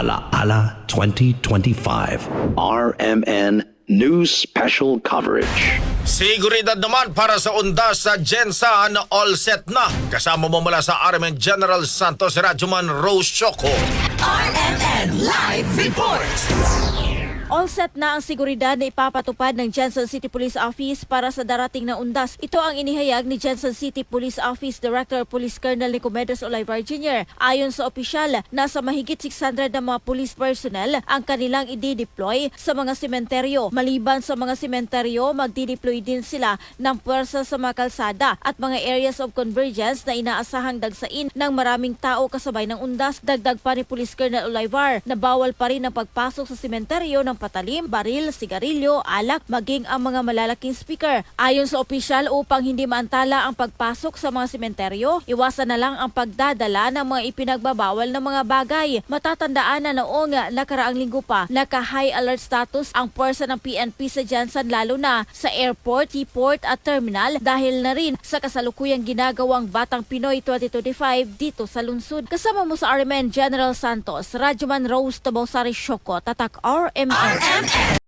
Alaala 2025. RMN News Special Coverage. Seguridad naman para sa undas sa Jensan all set na. Kasama mo mula sa RMN General Santos Radyoman Rose Choco. RMN Live Report! All set na ang seguridad na ipapatupad ng Jensen City Police Office para sa darating na undas. Ito ang inihayag ni Jensen City Police Office Director Police Colonel Nicomedes Olivar Jr. Ayon sa opisyal, nasa mahigit 600 na mga police personnel ang kanilang i-deploy sa mga sementeryo. Maliban sa mga sementeryo, magdi-deploy din sila ng puwersa sa mga kalsada at mga areas of convergence na inaasahang dagsain ng maraming tao kasabay ng undas. Dagdag pa ni Police Colonel Olivar na bawal pa rin ang pagpasok sa sementeryo ng patalim, baril, sigarilyo, alak, maging ang mga malalaking speaker. Ayon sa opisyal, upang hindi maantala ang pagpasok sa mga sementeryo, iwasan na lang ang pagdadala ng mga ipinagbabawal na mga bagay. Matatandaan na noong nakaraang linggo pa, naka-high alert status ang puwersa ng PNP sa Jansan lalo na sa airport, seaport at terminal dahil na rin sa kasalukuyang ginagawang Batang Pinoy 2025 dito sa lungsod. Kasama mo sa RMN General Santos, Radyoman Rose Tabosari Shoko, Tatak RMN. RMN